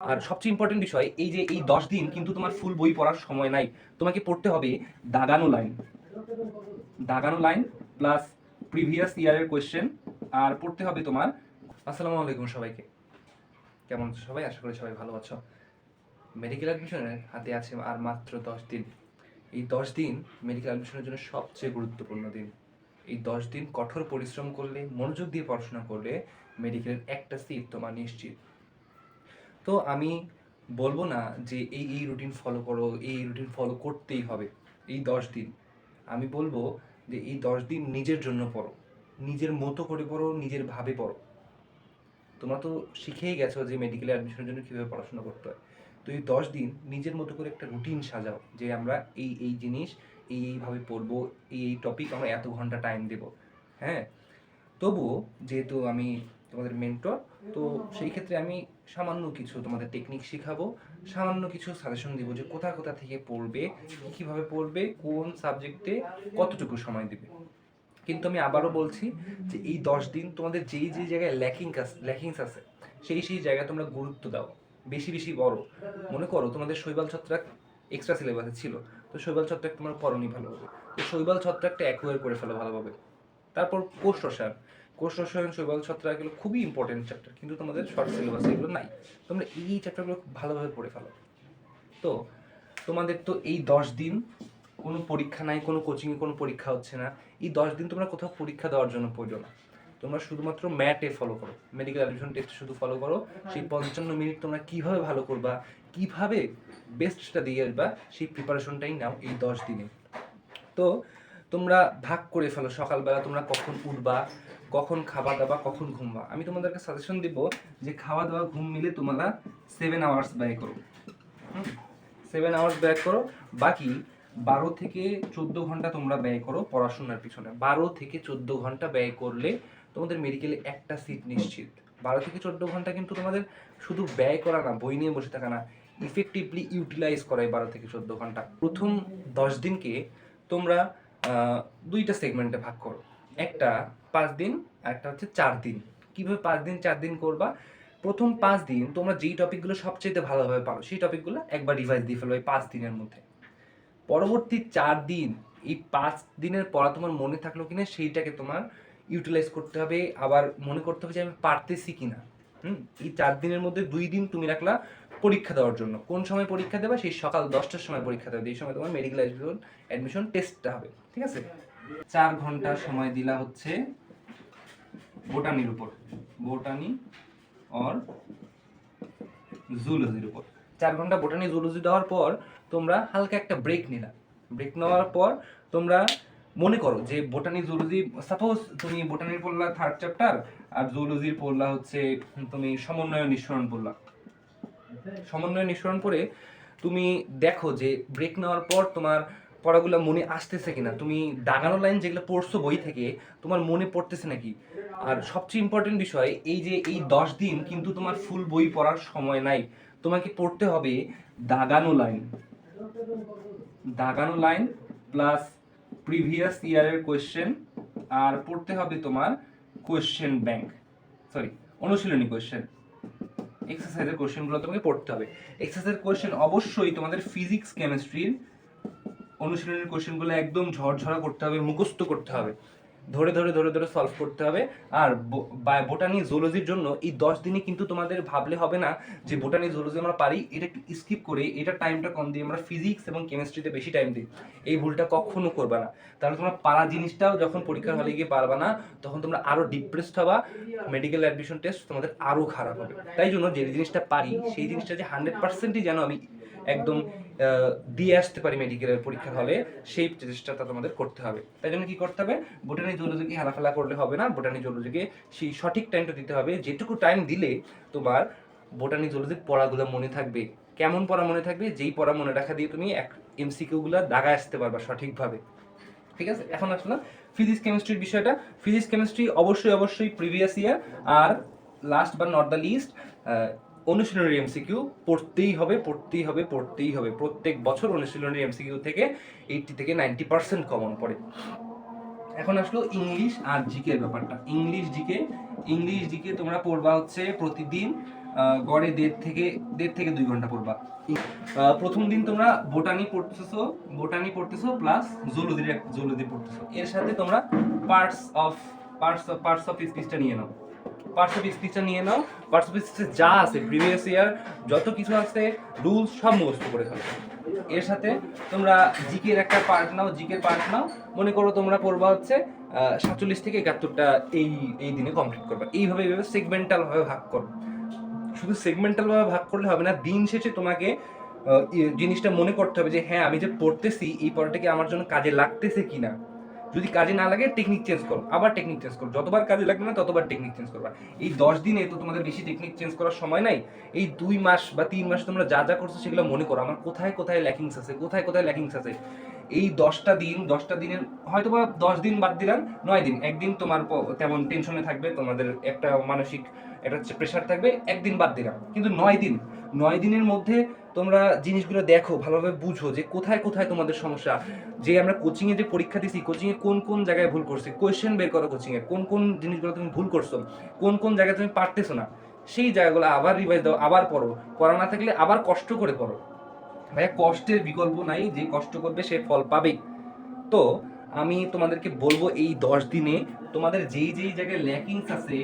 আর সবচেয়ে ইম্পর্টেন্ট বিষয়, এই যে এই দশ দিন কিন্তু তোমার ফুল বই পড়ার সময় নাই। তোমাকে পড়তে হবে দাগানো লাইন দাগানো লাইন প্লাস প্রিভিয়াস ইয়ারের কোয়েশ্চেন আর পড়তে হবে তোমার, আসসালামু আলাইকুম সবাইকে। কেমন সবাই? আশা করি সবাই ভালো আছো। মেডিকেল অ্যাডমিশনের হাতে আছে আর মাত্র দশ দিন। এই দশ দিন মেডিকেল অ্যাডমিশনের জন্য সবচেয়ে গুরুত্বপূর্ণ দিন। এই দশ দিন কঠোর পরিশ্রম করলে, মনোযোগ দিয়ে পড়াশোনা করলে মেডিকেলের একটা সিট তোমার নিশ্চিত। তো আমি বলব না যে এই এই রুটিন ফলো করো, এই রুটিন ফলো করতেই হবে, এই দশ দিন। আমি বলব যে এই দশ দিন নিজের জন্য পড়ো, নিজের মতো করে পড়ো, নিজের ভাবে পড়ো। তোমরা তো শিখেই গেছো যে মেডিকেল অ্যাডমিশনের জন্য কীভাবে পড়াশোনা করতে হয়। তো এই দশ দিন নিজের মতো করে একটা রুটিন সাজাও যে আমরা এই এই জিনিস এই এইভাবে পড়ব, এই এই টপিক আমরা এত ঘণ্টা টাইম দেব। হ্যাঁ? তবুও যেহেতু আমি তোমাদের মেন্টর তো সেই ক্ষেত্রে আমি সামান্য কিছু তোমাদের টেকনিক শেখাবো। সামান্য কিছু সাজেশন দিব যে কোথা কোথা থেকে পড়বে কীভাবে পড়বে কোন সাবজেক্টে কতটুকু সময় দেবে। কিন্তু আমি আবারও বলছি যে এই দশ দিন তোমাদের যেই যেই জায়গায় ল্যাকিং ল্যাকিংস আছে সেই সেই জায়গায় তোমরা গুরুত্ব দাও। বেশি বেশি বড় মনে করো তোমাদের শৈবাল ছত্রাক এক্সট্রা সিলেবাসে ছিল তো শৈবাল ছত্রাক তোমার পড়নি ভালোভাবে। তো শৈবাল ছত্রাকটা অ্যাকোয়ার করে ফেলো ভালোভাবে। তারপর কোষ রসায়ন। কোষ রসায়ন শৈবাল ছত্রাক এগুলো খুবই ইম্পর্টেন্ট চ্যাপ্টার কিন্তু তোমাদের শর্ট সিলেবাসে এগুলো নাই। তোমরা এই চ্যাপ্টারগুলো ভালোভাবে পড়ে ফেলো। তো, তোমাদের তো এই দশ দিন কোনো পরীক্ষা নাই, কোনো কোচিংয়ে কোনো পরীক্ষা হচ্ছে না। এই দশ দিন তোমরা কোথাও পরীক্ষা দেওয়ার জন্য পড়ো না। তোমরা শুধুমাত্র ম্যাটে ফলো করো মেডিকেল অ্যাডমিশন টেস্ট শুধু ফলো করো, সেই পঞ্চান্ন মিনিট তোমরা কীভাবে ভালো করবা, কীভাবে বেস্টটা দিয়ে আসবা, সেই প্রিপারেশনটাই নাও এই দশ দিনে। তো, তোমরা ভাগ করে ফেলো, সকালবেলা তোমরা কখন উঠবা কখন খাওয়া দাওয়া কখন ঘুমবা। আমি তোমাদেরকে সাজেশন দিব যে খাওয়া দাওয়া ঘুম মিলে তোমরা সেভেন আওয়ার্স ব্যয় করো। সেভেন আওয়ার্স ব্যয় করো। বাকি বারো থেকে চোদ্দ ঘণ্টা তোমরা ব্যয় করো পড়াশোনার পিছনে। বারো থেকে চোদ্দ ঘণ্টা ব্যয় করলে তোমাদের মেডিকেলে একটা সিট নিশ্চিত। বারো থেকে চোদ্দ ঘণ্টা কিন্তু তোমাদের শুধু ব্যয় করা না, বই নিয়ে বসে থাকা না ইফেক্টিভলি ইউটিলাইজ করা এই বারো থেকে চোদ্দ ঘণ্টা। প্রথম দশ দিনকে তোমরা দুইটা সেগমেন্টে ভাগ করো। একটা পাঁচ দিন, একটা হচ্ছে চার দিন। কীভাবে পাঁচ দিন, চার দিন করবা? প্রথম পাঁচ দিন তোমরা যেই টপিকগুলো সবচেয়ে ভালোভাবে পারো, সেই টপিকগুলো একবার রিভাইজ দিয়ে ফেলো এই পাঁচ দিনের মধ্যে। পরবর্তী চার দিন, এই পাঁচ দিনের পড়া তোমার মনে থাকল কিনা সেইটাকে তোমার ইউটিলাইজ করতে হবে। আবার মনে করতে হবে যে আমি পারতেছি কিনা। হুম? এই চার দিনের মধ্যে দুই দিন তুমি রাখলা পরীক্ষা দেওয়ার জন্য। কোন সময় পরীক্ষা দেবা? সেই সকাল দশটার সময় পরীক্ষা দেবে। এই সময় তোমার মেডিকেল অ্যাডমিশন অ্যাডমিশন টেস্টটা হবে। ঠিক আছে? চার ঘণ্টা সময় দিলা হচ্ছে বোটানির উপর। বোটানি অর জুলজির উপর। চার ঘণ্টা বোটানি জুলজি দেওয়ার পর তোমরা হালকা একটা ব্রেক নিলা। ব্রেক নেওয়ার পর তোমরা মনে করো যে বোটানি জুলজি সাপোজ তুমি বোটানির পড়লা থার্ড চ্যাপ্টার আর জুলজির পড়লা হচ্ছে তুমি সমন্বয় নিঃসরণ পড়লা। সমন্বয় নিঃসরণ পড়ে তুমি দেখো যে ব্রেক নেওয়ার পর তোমার পড়াগুলো মনে আসতেছে কিনা? তুমি দাগানো লাইন যেগুলো পড়ছো বই থেকে, তোমার মনে পড়তেছে নাকি? আর সবচেয়ে ইম্পর্টেন্ট বিষয়, এই যে এই দশ দিন কিন্তু তোমার ফুল বই পড়ার সময় নাই। তোমাকে পড়তে হবে দাগানো লাইন দাগানো লাইন প্লাস প্রিভিয়াস ইয়ারের কোয়েশ্চেন আর পড়তে হবে তোমার কোয়েশ্চেন ব্যাংক সরি অনুশীলনী কোয়েশ্চেন এক্সারসাইজের কোয়েশ্চেনগুলো তোমাকে পড়তে হবে। এক্সারসাইজের কোয়েশ্চেন অবশ্যই তোমাদের ফিজিক্স কেমিস্ট্রির অনুশীলনের কোশ্চেনগুলো একদম ঝরঝরা করতে হবে মুখস্থ করতে হবে। ধরে ধরে ধরে ধরে সলভ করতে হবে। আর বোটানি জুলজির জন্য এই দশ দিনে কিন্তু তোমাদের ভাবলে হবে না যে বোটানি জুলজি আমরা পারি। এটা একটু স্কিপ করে, এটা টাইমটা কম দিয়ে আমরা ফিজিক্স এবং কেমিস্ট্রিতে বেশি টাইম দিই। এই ভুলটা কখনো করবে না। তাহলে তোমরা পারা জিনিসটাও যখন পরীক্ষার হলে গিয়ে পারবা না, তখন তোমরা আরও ডিপ্রেসড হবা মেডিকেল অ্যাডমিশন টেস্ট তোমাদের আরও খারাপ হবে। তাই জন্য যে জিনিসটা পারি, সেই জিনিসটা যে হান্ড্রেড পার্সেন্টই যেন আমি একদম দিয়ে আসতে পারি মেডিকেলের পরীক্ষার হলে, সেই চেষ্টাটা তোমাদের করতে হবে। তাই জন্য কি করতে হবে? বোটানি জুলজিকে হেলাফেলা করলে হবে না বোটানি জুলজিকে সেই সঠিক টাইমটা দিতে হবে। যেটুকু টাইম দিলে তোমার বোটানি জুলজির পড়াগুলো মনে থাকবে। কেমন পড়া মনে থাকবে? যেই পড়া মনে রাখা দিয়ে তুমি এক এমসিকিউগুলো দাগায় আসতে পারবা সঠিকভাবে। ঠিক আছে? এখন আসলে ফিজিক্স কেমিস্ট্রির বিষয়টা। ফিজিক্স কেমিস্ট্রি অবশ্যই অবশ্যই প্রিভিয়াস ইয়ার আর লাস্ট বা নট দ্য লিস্ট অনুশীলনের এমসিকিউ পড়তেই হবে পড়তেই হবে পড়তেই হবে। প্রত্যেক বছর অনুশীলনের এমসিকিউ থেকে এইটটি থেকে নাইনটি পার্সেন্ট কমন পড়ে। এখন আসলো ইংলিশ আর জিকে ব্যাপারটা। ইংলিশ জিকে ইংলিশ জিকে তোমরা পড়বা হচ্ছে প্রতিদিন গড়ে দেড় থেকে দেড় থেকে দুই ঘণ্টা পড়বা। প্রথম দিন তোমরা বোটানি পড়তেছো বোটানি পড়তেছো প্লাস জুলজি জুলজি পড়তেছো। এর সাথে তোমরা parts of parts of parts of স্পিচটা নিয়ে নাও। পার্টস অফ স্পিচটা নিয়ে নাও। পার্টস অফ স্পিচে যা আছে প্রিভিয়াস ইয়ার যত কিছু আছে রুলস সব মুখস্থ করে ফেলো। এর সাথে তোমরা জিকের একটা পার্ট নাও, জিকের পার্ট নাও। মনে করো তোমরা পড়বা হচ্ছে সাতচল্লিশ থেকে একাত্তরটা এই এই দিনে কমপ্লিট করবে। এইভাবে এইভাবে সেগমেন্টালভাবে ভাগ করো। শুধু সেগমেন্টালভাবে ভাগ করলে হবে না, দিন শেষে তোমাকে জিনিসটা মনে করতে হবে যে হ্যাঁ আমি যে পড়তেছি, এই পড়াটাকে আমার জন্য কাজে লাগতেছে কিনা। যদি কাজে না লাগে টেকনিক চেঞ্জ করো। আবার টেকনিক চেঞ্জ করো। যতবার কাজে লাগবে না, ততবার টেকনিক চেঞ্জ করবা। এই দশ দিনে তো তোমাদের বেশি টেকনিক চেঞ্জ করার সময় নাই। এই দুই মাস বা তিন মাস তোমরা যা যা করছ সেগুলো মনে করো। আমার কোথায় কোথায় ল্যাকিংস আছে, কোথায় কোথায় ল্যাকিংস আছে? এই দশটা দিন, দশটা দিনের হয়তো বা দশ দিন বাদ দিলাম, নয় দিন। একদিন তোমার তেমন টেনশনে থাকবে, তোমাদের একটা মানসিক, একটা প্রেশার থাকবে, একদিন বাদ দিলাম। কিন্তু নয় দিন, নয় দিনের মধ্যে তোমরা জিনিসগুলো দেখো, ভালোভাবে বুঝো যে কোথায় কোথায় তোমাদের সমস্যা। যে আমরা কোচিংয়ে যে পরীক্ষা দিছি কোচিংয়ে কোন কোন জায়গায় ভুল করছি কোয়েশ্চেন বের করো কোচিংয়ে কোন কোন জিনিসগুলো তুমি ভুল করছ, কোন কোন জায়গায় তুমি পারতেছো না, সেই জায়গাগুলো আবার রিভাইজ দাও, আবার পড়ো। পড়া না থাকলে আবার কষ্ট করে পড়ো। ভাইয়া, কষ্টের বিকল্প নাই, যে কষ্ট করবে সে ফল পাবেই। তো, আমি তোমাদেরকে বলব এই দশ দিনে তোমাদের যেই যেই জায়গায় ল্যাকিংস আছে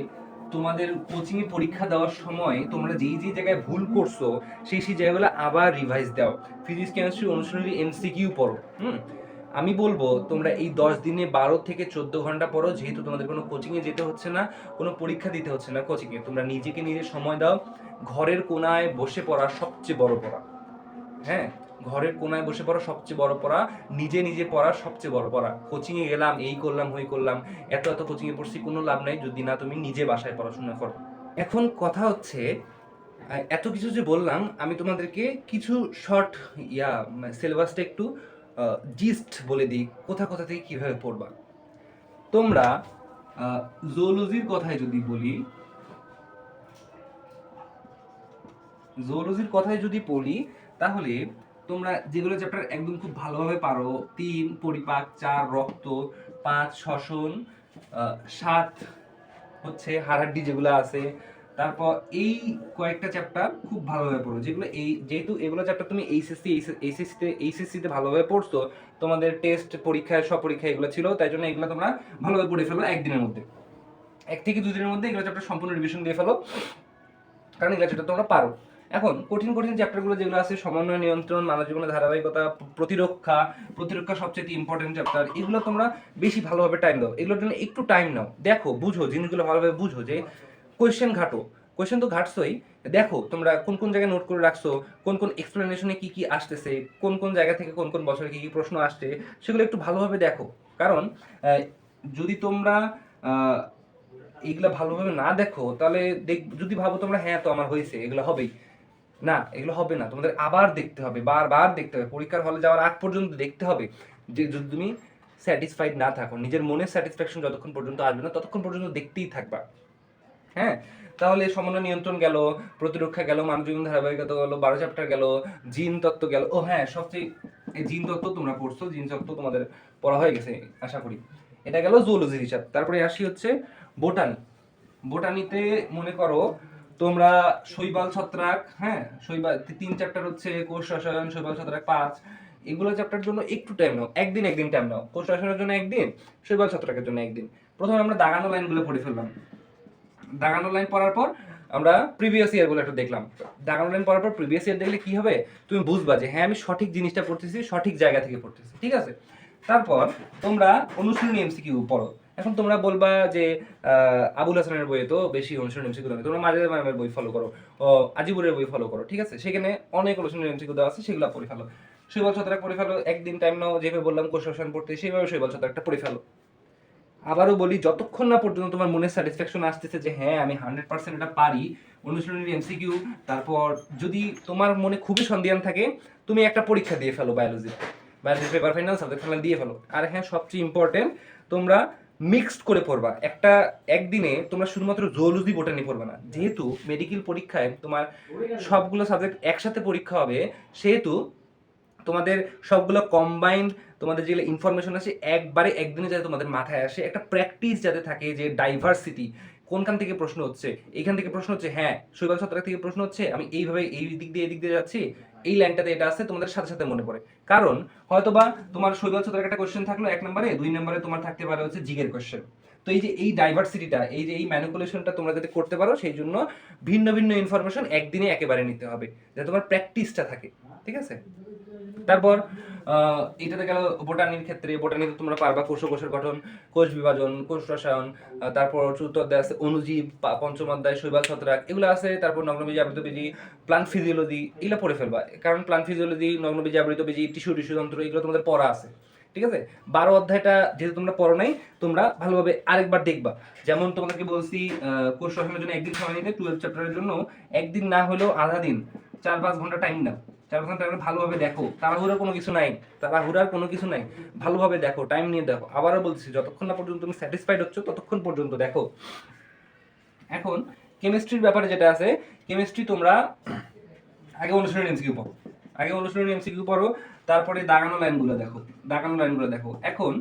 তোমাদের কোচিংয়ে পরীক্ষা দেওয়ার সময় তোমরা যেই যেই জায়গায় ভুল করছ, সেই সেই জায়গাগুলো আবার রিভাইজ দাও। ফিজিক্স কেমিস্ট্রি অনুশীলনী এমসিকিউ পড়ো, হুম? আমি বলব, তোমরা এই দশ দিনে বারো থেকে চোদ্দ ঘণ্টা পড়ো, যেহেতু তোমাদের কোনো কোচিংয়ে যেতে হচ্ছে না, কোনো পরীক্ষা দিতে হচ্ছে না কোচিংয়ে তোমরা নিজেকে নিজে সময় দাও, ঘরের কোনায় বসে পড়া সবচেয়ে বড় পড়া হ্যাঁ? ঘরের কোনায় বসে পড়া সবচেয়ে বড় পড়া, নিজে নিজে পড়া সবচেয়ে বড় পড়া। কোচিংয়ে গেলাম, এই করলাম, ওই করলাম, এত এত কোচিংয়ে পড়ছি, কোনো লাভ নাই, যদি না তুমি নিজে বাসায় পড়াশোনা করো। এখন কথা হচ্ছে এত কিছু যে বললাম, আমি তোমাদেরকে কিছু শর্ট ইয়া সিলেবাসটা একটু জিস্ট বলে দিই, কোথা কোথা থেকে কীভাবে পড়বা। তোমরা জুওলজির কথায় যদি বলি জুওলজির কথায় যদি বলি, তাহলে তোমরা যেগুলো চ্যাপ্টার একদম খুব ভালোভাবে পারো, তিন, পরিপাক, চার, রক্ত, পাঁচ, শ্বসন সাত হচ্ছে হাড়াড্ডি যেগুলো আছে, তারপর এই কয়েকটা চ্যাপ্টার খুব ভালোভাবে পড়ো। যেগুলো এই, যেহেতু এগুলো চ্যাপ্টার তুমি এইচএসসি এইচএসসিতে এইচএসসিতে ভালোভাবে পড়ছো, তোমাদের টেস্ট পরীক্ষায় সব পরীক্ষা এগুলো ছিল, তাই জন্য এগুলো তোমরা ভালোভাবে পড়ে ফেলো একদিনের মধ্যে। এক থেকে দুই দিনের মধ্যে এগুলো চ্যাপ্টার সম্পূর্ণ রিভিশন দিয়ে ফেলো, কারণ এগুলো চ্যাপ্টার তোমরা পারো। এখন কঠিন কঠিন চ্যাপ্টারগুলো যেগুলো আছে, সমন্বয় নিয়ন্ত্রণ মানব জীবনের ধারাবাহিকতা, প্রতিরক্ষা প্রতিরক্ষা সবচেয়ে ইম্পর্টেন্ট চ্যাপ্টার এগুলো তোমরা বেশি ভালোভাবে টাইম দাও। এগুলোর জন্য একটু টাইম নাও। দেখো, বুঝো, জিনিসগুলো ভালোভাবে বুঝো যে কোয়েশ্চেন ঘাটো। কোয়েশ্চেন তো ঘাটছই। দেখো, তোমরা কোন কোন জায়গায় নোট করে রাখছো, কোন কোন এক্সপ্লেনেশনে কি কি আসতেছে, কোন কোন জায়গা থেকে কোন কোন বছরে কি কি প্রশ্ন আসছে, সেগুলো একটু ভালোভাবে দেখো। কারণ যদি তোমরা এগুলো ভালোভাবে না দেখো, তাহলে দেখ, যদি ভাবো তোমরা হ্যাঁ তো আমার হয়েছে, এগুলো হবেই। না, এগুলো হবে না। তোমাদের আবার দেখতে হবে, বারবার দেখতে হবে। পরীক্ষার হলে যাওয়ার আগ পর্যন্ত দেখতে হবে যে যদি তুমি স্যাটিসফাইড না থাকো, নিজের মনের স্যাটিসফ্যাকশন যতক্ষণ পর্যন্ত আসবে না, ততক্ষণ পর্যন্ত দেখতেই থাকবা। হ্যাঁ? তাহলে সমন্বয় নিয়ন্ত্রণ গেল, প্রতিরক্ষা গেল মানব জীবন ধারাবাহিকতা গেল, বারো চ্যাপ্টার গেল, জিন তত্ত্ব গেল। ও হ্যাঁ সবচেয়ে জিন তত্ত্ব তোমরা পড়ছো, জিন তত্ত্ব তোমাদের পড়া হয়ে গেছে, আশা করি। এটা গেল জুওলজির হিসাব তারপরে আসি হচ্ছে বোটানি বোটানিতে মনে করো তোমরা শৈবাল ছত্রাক হ্যাঁ? শৈবাল, তিন চ্যাপ্টার হচ্ছে কোষ রসায়ন, শৈবাল ছত্রাক পাঁচ। এগুলো চ্যাপ্টার জন্য একটু টাইম নাও, একদিন একদিন টাইম নাও। কোষ রসায়নের জন্য একদিন, শৈবাল ছত্রাকের জন্য একদিন। প্রথমে আমরা দাগানো লাইনগুলো পড়ে ফেললাম। দাগানো লাইন পড়ার পর আমরা প্রিভিয়াস ইয়ার বলে একটা দেখলাম। দাগানো লাইন পড়ার পর প্রিভিয়াস ইয়ার দেখলে কি হবে? তুমি বুঝবা যে হ্যাঁ আমি সঠিক জিনিসটা পড়তেছি, সঠিক জায়গা থেকে পড়তেছি, ঠিক আছে? তারপর তোমরা অনুশীলনী এমসিকিউ পড়ো। এখন তোমরা বলবা যে আবুল হাসানের বইয়ে তো বেশি অনুশীলনী এমসিকিউ দেবে তোমরা মাঝে ম্যামের বই ফলো করো। আজিবুরের বই ফলো করো, ঠিক আছে? সেখানে অনেক অনুসরণ এমসিকিউ দেওয়া আছে, সেগুলো পড়ে ফেলো। শৈবাল ছত্রাক পড়ে ফেলো, একদিন টাইম নাও, যেভাবে বললাম কোষ পড়তে, সেইভাবে শৈবাল ছত্রাকটা পড়ে ফেলো। আবারও বলি, যতক্ষণ না পর্যন্ত তোমার মনে স্যাটিসফ্যাকশন আসতেছে যে হ্যাঁ আমি হান্ড্রেড পার্সেন্ট এটা পারি অনুশীলনীর এমসিকিউ, তারপর যদি তোমার মনে খুবই সন্দেহান থাকে, তুমি একটা পরীক্ষা দিয়ে ফেলো biology biology paper final subject final দিয়ে ফেলো। আর হ্যাঁ সবচেয়ে ইম্পর্টেন্ট তোমরা মিক্সড করে পড়বা। একটা একদিনে তোমরা শুধুমাত্র জুওলজি বোটানি পড়বে না। যেহেতু মেডিকেল পরীক্ষায় তোমার সবগুলো সাবজেক্ট একসাথে পরীক্ষা হবে, সেহেতু তোমাদের সবগুলো কম্বাইন্ড তোমাদের যেগুলো ইনফরমেশন আছে, একবারে একদিনে যাতে তোমাদের মাথায় আসে, একটা প্র্যাকটিস যাতে থাকে যে ডাইভার্সিটি কোনখান থেকে প্রশ্ন হচ্ছে? এইখান থেকে প্রশ্ন হচ্ছে হ্যাঁ শৈবাল ছত্রাক থেকে প্রশ্ন হচ্ছে, আমি এইভাবে এই দিক দিয়ে এই দিক দিয়ে যাচ্ছি এই লাইনটাতে এটা আছে, তোমাদের সাথে সাথে মনে পড়ে। কারণ হয়তোবা তোমার শৈবাল ছত্রাক একটা কোয়েশ্চেন থাকল, এক নম্বরে, দুই নম্বরে তোমার থাকতে পারে হচ্ছে জিগের কোশ্চেন তো এই যে এই ডাইভার্সিটিটা এই যে এই ম্যানিপুলেশনটা তোমরা যাতে করতে পারো, সেই জন্য ভিন্ন ভিন্ন ইনফরমেশন একদিনে একেবারে নিতে হবে, যাতে তোমার প্র্যাকটিসটা থাকে, ঠিক আছে? তারপর এটাতে গেল বোটানির ক্ষেত্রে বোটানিতে তোমরা পারবা কোষ কোষের গঠন, কোষ বিভাজন, কোষ রসায়ন তারপর চতুর্থ অধ্যায় আছে অনুজীব পঞ্চম অধ্যায় শৈবাল ছত্রাক, এগুলো আছে, তারপর নগ্নবীজি আবৃতবীজি প্লান্ট ফিজিওলজি এগুলো পড়ে ফেলবা, কারণ প্লান্ট ফিজিওলজি নগ্নবীজি আবৃতবীজি টিস্যু টিস্যু যন্ত্র, এগুলো তোমাদের পড়া আছে। ঠিক আছে? বারো অধ্যায়টা যেহেতু তোমরা পড়ো নাই তোমরা ভালোভাবে আরেকবার দেখবা। যেমন তোমাদেরকে বলছি আহ, কোষ জন্য একদিন সময় নিতে টুয়েলভ চ্যাপ্টারের জন্য একদিন না হলেও আধা দিন চার পাঁচ ঘণ্টা টাইম নাও। চার পাঁচ ঘণ্টা ভালোভাবে দেখো। তাড়াহুড়ার কোনো কিছু নাই তাড়াহুড়ার কোনো কিছু নাই। ভালোভাবে দেখো টাইম নিয়ে দেখো। আবারও বলছি যতক্ষণ না পর্যন্ত তুমি স্যাটিসফাইড হচ্ছ ততক্ষণ পর্যন্ত দেখো। এখন কেমিস্ট্রির ব্যাপারে যেটা আছে কেমিস্ট্রি তোমরা আগে অনুশীলনী এমসিকিউ পড়ো। আগে অনুশীলনী এমসিকিউ পড়ো। তারপরে দাগানো লাইনগুলো দেখো, দাগানো লাইনগুলো দেখো। এখন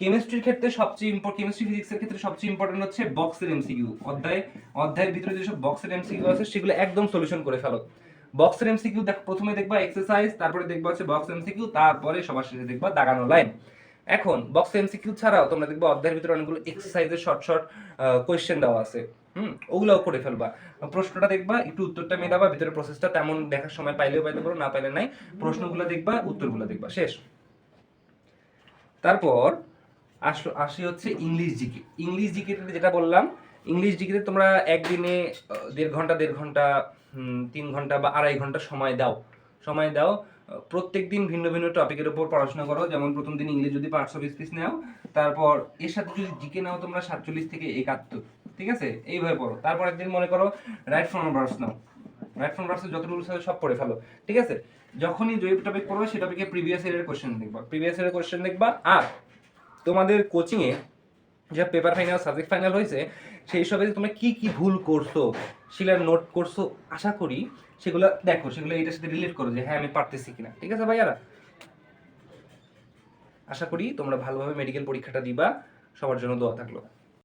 কেমিস্ট্রির ক্ষেত্রে সবচেয়ে ইম্পর্ট কেমিস্ট্রি ফিজিক্সের ক্ষেত্রে সবচেয়ে ইম্পর্টেন্ট হচ্ছে বক্সের এমসিকিউ অধ্যায় অধ্যায়ের ভিতরে যেসব বক্সের এমসিকিউ আছে, সেগুলো একদম সলিউশন করে ফেলো। বক্সের এমসিকিউ দেখ, প্রথমে দেখবা এক্সারসাইজ তারপরে দেখবা হচ্ছে বক্স এমসিকিউ তারপরে সবার শেষে দেখবা দাগানো লাইন এখন বক্স এমসিকিউ ছাড়াও তোমরা দেখবা অধ্যায়ের ভিতরে অনেকগুলো এক্সারসাইজের শর্ট শর্ট কোয়েশ্চেন দেওয়া আছে। হুম। ওগুলোও করে ফেলবা। প্রশ্নটা দেখবা, একটু উত্তরটা মেলাবা, ভিতরে প্রসেসটা তেমন দেখার সময় পাইলেও পাইতে পারো, না পাইলে নাই। প্রশ্নগুলো দেখবা, উত্তরগুলো দেখবা। শেষ। তারপর আসলো, আসি হচ্ছে ইংলিশ জিকে ইংলিশ জিকে যেটা বললাম ইংলিশ জিকেতে তোমরা একদিনে দেড় ঘণ্টা দেড় ঘণ্টা তিন ঘণ্টা বা আড়াই ঘণ্টা সময় দাও। সময় দাও। প্রত্যেক দিন ভিন্ন ভিন্ন টপিকের উপর পড়াশোনা করো। যেমন প্রথম দিন ইংলিশ যদি পাঁচশো বিশ পিস নাও, তারপর এর সাথে যদি জিকে নাও, তোমরা সাতচল্লিশ থেকে একাত্তর। ঠিক আছে? এইভাবে পড়ো। তারপর একদিন মনে করো right from verse now. Right from যত রুলস আছে সব পড়ে ফেলো। ঠিক আছে? যখনই যে টপিক পড়বে, সে টপিকে প্রিভিয়াস ইয়ারের কোশ্চেন দেখবা। প্রিভিয়াস ইয়ারের কোশ্চেন দেখবা। আর তোমাদের কোচিংয়ে যে পেপার ফাইনাল সাবজেক্ট ফাইনাল হয়েছে, সেই সবে তোমরা কি কি ভুল করছ, সেগুলো নোট করছ, আশা করি সেগুলো দেখো, সেগুলো এটার সাথে রিলেট করো যে হ্যাঁ আমি পারতেছি কিনা। ঠিক আছে ভাইয়ারা? আশা করি তোমরা ভালোভাবে মেডিকেল পরীক্ষাটা দিবা। সবার জন্য দোয়া থাকল।